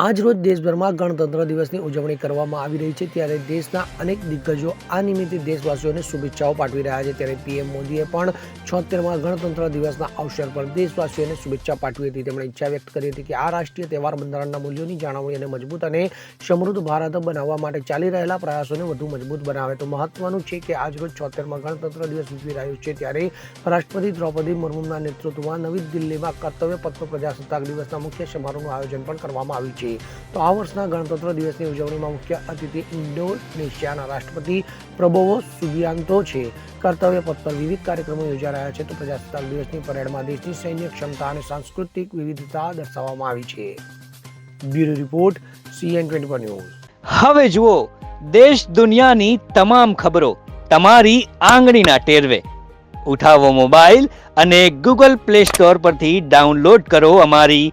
આજ રોજ દેશભરમાં ગણતંત્ર દિવસની ઉજવણી કરવામાં આવી રહી છે. ત્યારે દેશના અનેક દિગ્ગજો આ નિમિત્તે દેશવાસીઓને શુભેચ્છાઓ પાઠવી રહ્યા છે. ત્યારે પીએમ મોદીએ પણ છોતેરમાં ગણતંત્ર દિવસના અવસર પર દેશવાસીઓને શુભેચ્છા પાઠવી હતી. તેમણે ઈચ્છા વ્યક્ત કરી હતી કે આ રાષ્ટ્રીય તહેવાર બંધારણના મૂલ્યોની જાળવણી અને મજબૂત અને સમૃદ્ધ ભારત બનાવવા માટે ચાલી રહેલા પ્રયાસોને વધુ મજબૂત બનાવે. તો મહત્વનું છે કે આજ રોજ છોતેરમાં ગણતંત્ર દિવસ ઉજવી રહ્યો છે. ત્યારે રાષ્ટ્રપતિ દ્રૌપદી મુર્મુના નેતૃત્વમાં નવી દિલ્હીમાં કર્તવ્ય પત્ર પર પ્રજાસત્તાક દિવસના મુખ્ય સમારોહનું આયોજન પણ કરવામાં આવ્યું છે. તો આ વર્ષના ગણતંત્ર દિવસની ઉજવણીમાં મુખ્ય અતિથિ ઇન્ડોનેશિયાના રાષ્ટ્રપતિ પ્રબોવો સુબિયાન્તો છે. કર્તવ્ય પથ પર વિવિધ કાર્યક્રમો યોજાઈ રહ્યા છે. તો પ્રજાસત્તાક દિવસની પરેડમાં દેશની સૈન્ય ક્ષમતા અને સાંસ્કૃતિક વિવિધતા દર્શાવવામાં આવી છે. Bureau report, CN twenty news. હવે જુઓ, દેશ દુનિયાની તમામ ખબરો તમારી આંગળીના ટેરવે. ઉઠાવો મોબાઈલ અને ગૂગલ પ્લે સ્ટોર પરથી ડાઉનલોડ કરો અમારી